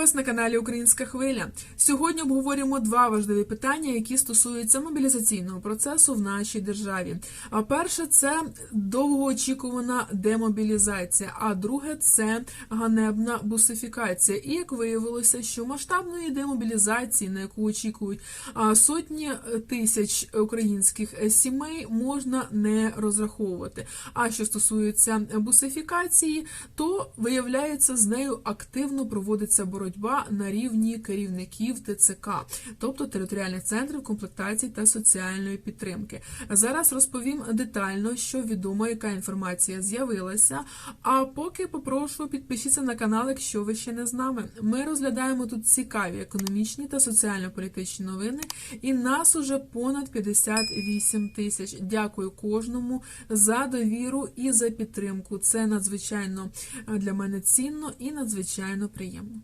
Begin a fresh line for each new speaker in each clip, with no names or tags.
вас на каналі Українська Хвиля. Сьогодні обговорюємо два важливі питання, які стосуються мобілізаційного процесу в нашій державі. А перше це довгоочікувана демобілізація, а друге це ганебна бусифікація. І як виявилося, що масштабної демобілізації, на яку очікують сотні тисяч українських сімей, можна не розраховувати. А що стосується бусифікації, то виявляється з нею активно проводиться боротьба на рівні керівників ТЦК, тобто територіальних центрів комплектації та соціальної підтримки. Зараз розповім детально, що відомо, яка інформація з'явилася. А поки попрошу підпишіться на канал, якщо ви ще не з нами. Ми розглядаємо тут цікаві економічні та соціально-політичні новини, і нас уже понад 58 тисяч. Дякую кожному за довіру і за підтримку. Це надзвичайно е, для мене цінно і надзвичайно приємно.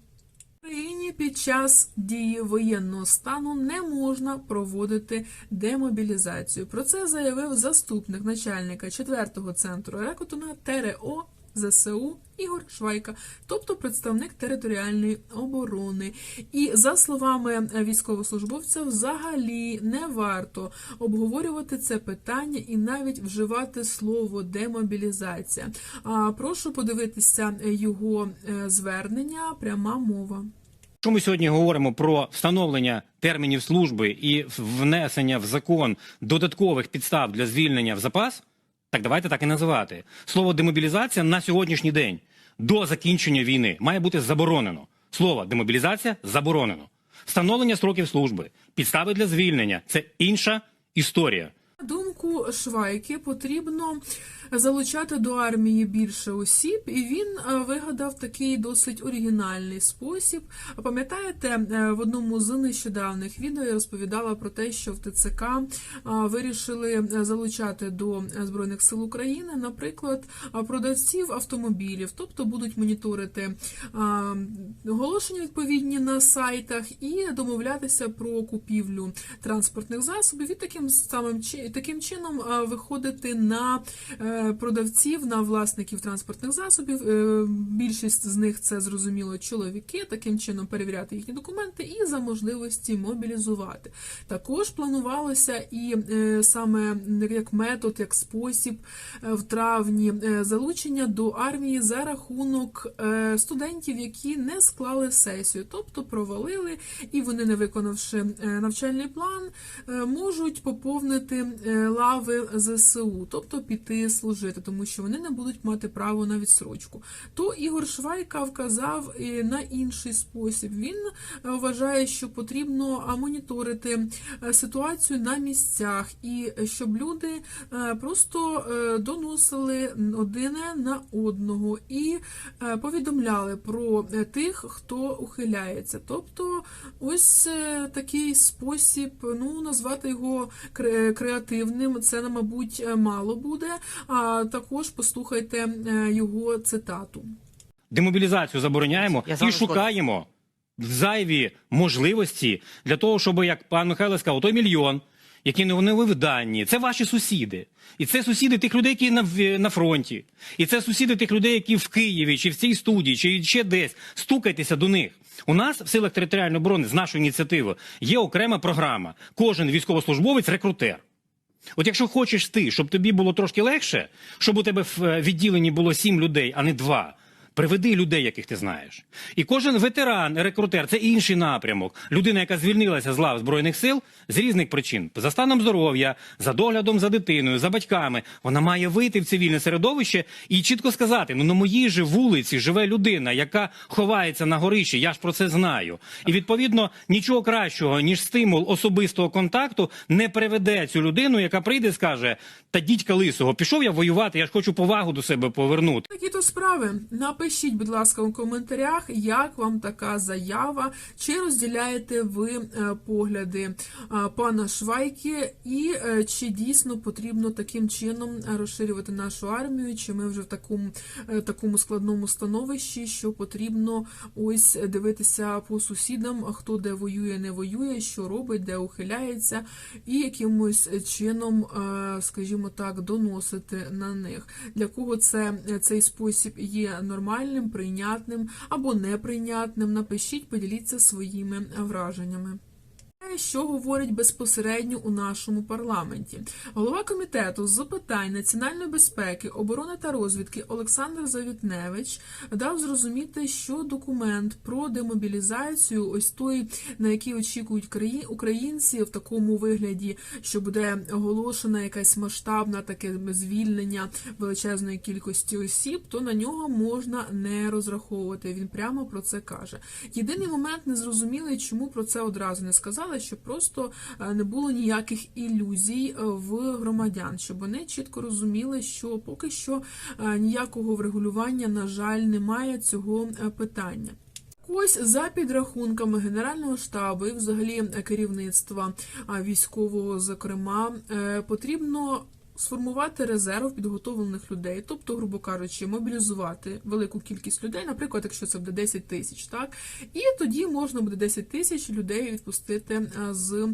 Україні під час дії воєнного стану не можна проводити демобілізацію. Про це заявив заступник начальника 4-го центру рекрутингу ТРО ЗСУ Ігор Швайка, тобто представник територіальної оборони. І за словами військовослужбовця, взагалі не варто обговорювати це питання і навіть вживати слово демобілізація. А прошу подивитися його е, звернення, пряма мова.
Якщо ми сьогодні говоримо про встановлення термінів служби і внесення в закон додаткових підстав для звільнення в запас, так давайте так і називати. Слово демобілізація на сьогоднішній день до закінчення війни має бути заборонено. Слово демобілізація заборонено. Встановлення строків служби, підстави для звільнення це інша історія.
Думку Швайки, потрібно залучати до армії більше осіб, і він е, вигадав такий досить оригінальний спосіб. Пам'ятаєте, е, в одному з нещодавних відео я розповідала про те, що в ТЦК е, вирішили залучати до збройних сил України, наприклад, продавців автомобілів, тобто будуть моніторити оголошення відповідні на сайтах і домовлятися про купівлю транспортних засобів і таким самим таким чином виходити на продавців, на власників транспортних засобів. Е, Більшість з них це зрозуміло чоловіки, таким чином перевіряти їхні документи і за можливості мобілізувати. Також планувалося і е, саме як метод, як спосіб е, в травні е, залучення до армії за рахунок е, студентів, які не склали сесію, тобто провалили, і вони, не виконавши е, навчальний план, е, можуть поповнити е, лави ЗСУ, тобто піти служити, тому що вони не будуть мати право на відсрочку. То Ігор Швайка вказав е, на інший спосіб. Він е, вважає, що потрібно моніторити е, ситуацію на місцях, і щоб люди просто доносили один на одного і повідомляли про тих, хто ухиляється. Тобто, ось такий спосіб, ну назвати його креативним, це мабуть мало буде. А також послухайте е, його цитату.
Демобілізацію забороняємо
Я
і шукаємо зайві можливості для того, щоб, як пан Михайло сказав, той мільйон, які не вони в дані, це ваші сусіди. І це сусіди тих людей, які на, в- на фронті. І це сусіди тих людей, які в Києві, чи в цій студії, чи ще десь. Стукайтеся до них. У нас в силах територіальної оборони з нашої ініціативи є окрема програма. Кожен військовослужбовець рекрутер. От якщо хочеш ти, щоб тобі було трошки легше, щоб у тебе в е, відділенні було сім людей, а не два. Приведи людей, яких ти знаєш. І кожен ветеран, рекрутер це інший напрямок. Людина, яка звільнилася з лав збройних сил з різних причин, за станом здоров'я, за доглядом за дитиною, за батьками, вона має вийти в цивільне середовище і чітко сказати: ну на моїй же вулиці живе людина, яка ховається на горищі. Я ж про це знаю. І відповідно нічого кращого ніж стимул особистого контакту не приведе цю людину, яка прийде і скаже: Та дідька лисого, пішов я воювати, я ж хочу повагу до себе повернути.
Такі то справи. Напишіть, будь ласка, у коментарях, як вам така заява, чи розділяєте ви е, погляди е, пана Швайки, і е, чи дійсно потрібно таким чином розширювати нашу армію, чи ми вже в такому, такому складному становищі, що потрібно ось дивитися по сусідам, хто де воює, не воює, що робить, де ухиляється, і якимось чином, скажімо так, доносити на них. Для кого це цей спосіб є нормальним? Нормальним, прийнятним або неприйнятним. Напишіть, поділіться своїми враженнями. Що говорить безпосередньо у нашому парламенті, голова комітету з питань національної безпеки, оборони та розвідки Олександр Завітневич дав зрозуміти, що документ про демобілізацію, ось той, на який очікують краї- українці в такому вигляді, що буде оголошена якась масштабна таке звільнення величезної кількості осіб, то на нього можна не розраховувати. Він прямо про це каже. Єдиний момент незрозумілий, чому про це одразу не сказали, щоб просто е, не було ніяких ілюзій е, в громадян, щоб вони чітко розуміли, що поки що е, ніякого врегулювання, на жаль, немає цього питання. Ось за підрахунками Генерального штабу і взагалі керівництва військового, зокрема, потрібно сформувати резерв підготовлених людей, тобто, грубо кажучи, мобілізувати велику кількість людей, наприклад, якщо це буде 10 тисяч, так і тоді можна буде 10 тисяч людей відпустити е, з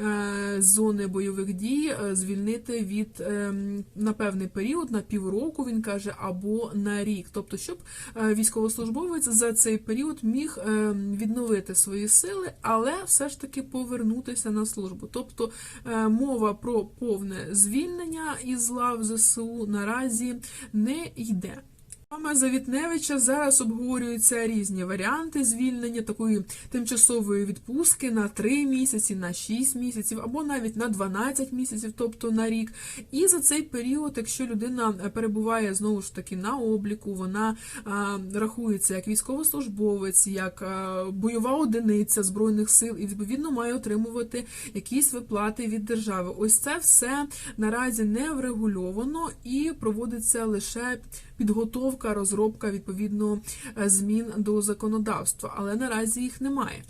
е, зони бойових дій, е, звільнити від на певний період, на півроку, він каже, або на рік. Тобто, щоб військовослужбовець за цей період міг відновити свої сили, але все ж таки повернутися на службу. Тобто мова про повне звільнення із лав ЗСУ наразі не йде. Саме Завітневича зараз обговорюються різні варіанти звільнення такої тимчасової відпустки на 3 місяці, на 6 місяців або навіть на 12 місяців, тобто на рік. І за цей період, якщо людина перебуває знову ж таки на обліку, вона а, рахується як військовослужбовець, як а, бойова одиниця збройних сил, і відповідно має отримувати якісь виплати від держави. Ось це все наразі не врегульовано і проводиться лише підготовка, розробка відповідно е, змін до законодавства, але наразі їх немає.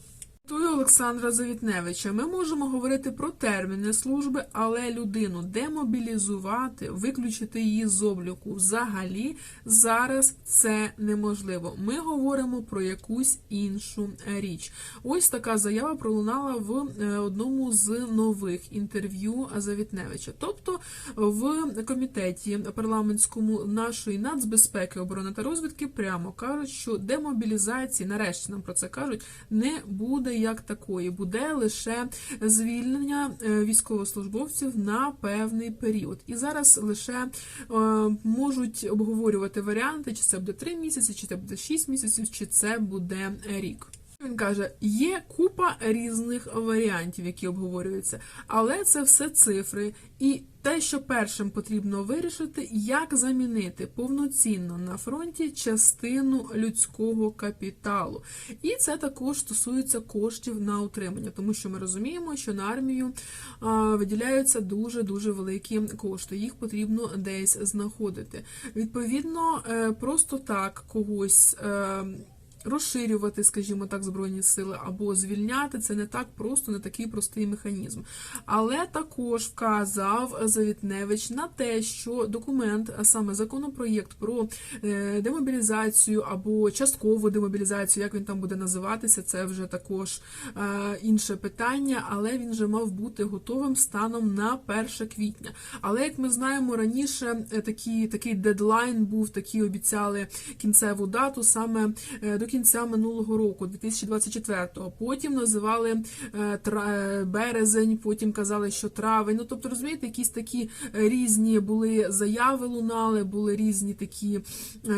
Тою Олександра Завітневича ми можемо говорити про терміни служби, але людину демобілізувати, виключити її з обліку взагалі зараз це неможливо. Ми говоримо про якусь іншу річ. Ось така заява пролунала в е, одному з нових інтерв'ю Завітневича. Тобто в комітеті парламентському нашої нацбезпеки, оборони та розвідки прямо кажуть, що демобілізації, нарешті нам про це кажуть, не буде як такої, буде лише звільнення е, військовослужбовців на певний період. І зараз лише е, можуть обговорювати варіанти, чи це буде 3 місяці, чи це буде 6 місяців, чи це буде рік. Він каже, є купа різних варіантів, які обговорюються, але це все цифри. І те, що першим потрібно вирішити, як замінити повноцінно на фронті частину людського капіталу. І це також стосується коштів на утримання, тому що ми розуміємо, що на армію виділяються дуже дуже великі кошти. Їх потрібно десь знаходити. Відповідно, е, просто так когось. Розширювати, скажімо так, збройні сили або звільняти це не так просто, не такий простий механізм. Але також вказав Завітневич на те, що документ, а саме законопроєкт про е, демобілізацію або часткову демобілізацію, як він там буде називатися, це вже також е, інше питання, але він вже мав бути готовим станом на 1 квітня. Але як ми знаємо, раніше е, такий, такий дедлайн був, такі обіцяли кінцеву дату саме до кінця минулого року, 2024-го. Потім називали е, е, березень, потім казали, що травень. Ну тобто, розумієте, якісь такі е, різні були заяви лунали, були різні такі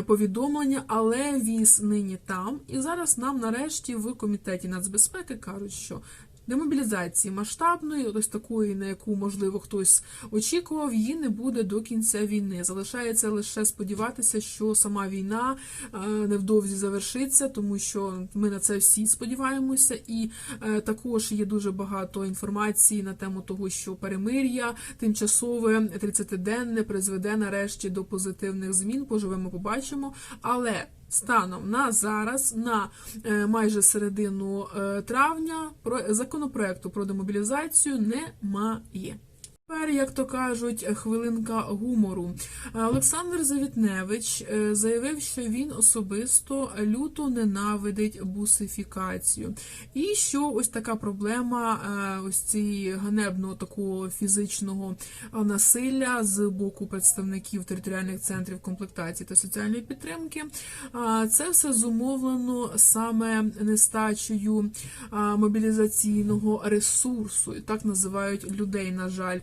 повідомлення, але віз нині там. І зараз нам нарешті в комітеті нацбезпеки кажуть, що Демобілізації масштабної, ось такої, на яку можливо хтось очікував, її не буде до кінця війни. Залишається лише сподіватися, що сама війна е, невдовзі завершиться, тому що ми на це всі сподіваємося, і е, також є дуже багато інформації на тему того, що перемир'я тимчасове 30-денне призведе нарешті до позитивних змін. Поживемо, побачимо, але. Станом на зараз, на е, майже середину е, травня, про законопроекту про демобілізацію немає. Тепер, як то кажуть, хвилинка гумору. Олександр Завітневич е, заявив, що він особисто люто ненавидить бусифікацію, і що ось така проблема е, ось цієї ганебного такого фізичного насилля з боку представників територіальних центрів комплектації та соціальної підтримки. Це все зумовлено саме нестачею мобілізаційного ресурсу, і так називають людей, на жаль.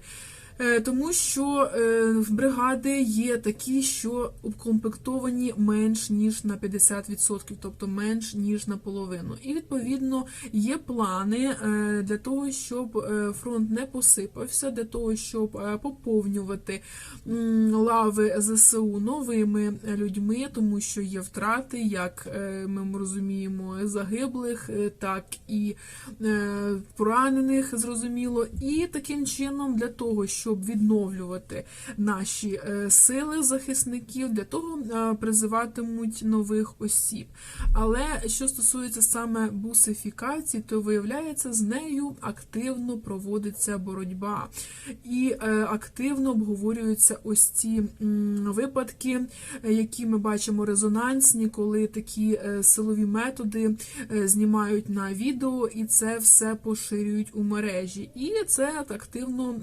Е, Тому що е, в бригади є такі, що укомплектовані менш ніж на 50%, тобто менш ніж наполовину. І відповідно є плани е, для того, щоб фронт не посипався, для того, щоб поповнювати лави ЗСУ новими людьми, тому що є втрати, як ми розуміємо, загиблих, так і поранених, зрозуміло. І таким чином, для того, щоб відновлювати наші е, сили захисників, для того е, призиватимуть нових осіб. Але що стосується саме бусифікації, то виявляється, з нею активно проводиться боротьба і е, активно обговорюються ось ці випадки, які ми бачимо резонансні, коли такі силові методи знімають на відео і це все поширюють у мережі. І це активно.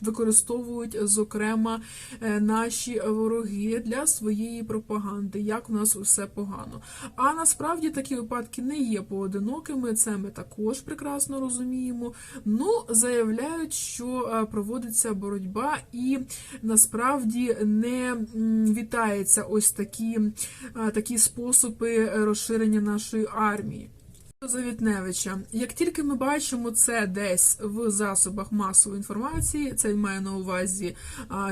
Використовують зокрема е, наші вороги для своєї пропаганди, як у нас усе погано. А насправді такі випадки не є поодинокими. Це ми також прекрасно розуміємо. Ну заявляють, що е, проводиться боротьба, і насправді не вітається ось такі, е, такі способи розширення нашої армії. Завітневича, як тільки ми бачимо це десь в засобах масової інформації, це має на увазі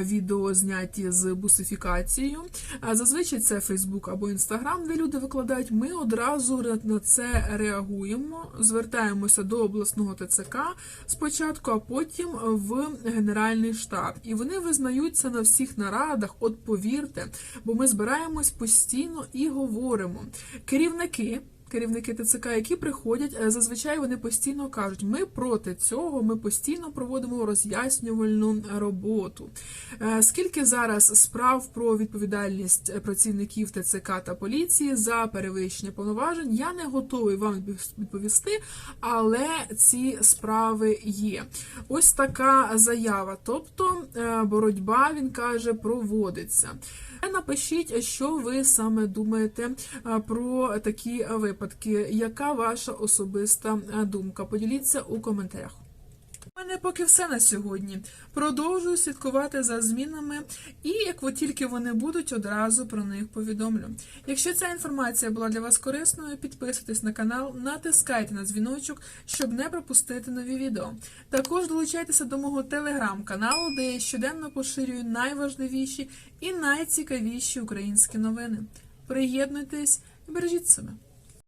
відео зняті з бусифікацією. А зазвичай це Фейсбук або Інстаграм, де люди викладають. Ми одразу на це реагуємо, звертаємося до обласного ТЦК спочатку, а потім в Генеральний штаб. І вони визнаються на всіх нарадах. От повірте, бо ми збираємось постійно і говоримо. Керівники керівники ТЦК, які приходять, е, зазвичай вони постійно кажуть: ми проти цього, ми постійно проводимо роз'яснювальну роботу. Е, Скільки зараз справ про відповідальність працівників ТЦК та поліції за перевищення повноважень, я не готовий вам відповісти, але ці справи є. Ось така заява. Тобто е, боротьба, він каже, проводиться. Напишіть, що ви саме думаєте про такі випадки. Яка ваша особиста думка? Поділіться у коментарях. Мене поки все на сьогодні. Продовжую слідкувати за змінами, і як от тільки вони будуть, одразу про них повідомлю. Якщо ця інформація була для вас корисною, підписуйтесь на канал, натискайте на дзвіночок, щоб не пропустити нові відео. Також долучайтеся до мого телеграм-каналу, де я щоденно поширюю найважливіші і найцікавіші українські новини. Приєднуйтесь і бережіть себе.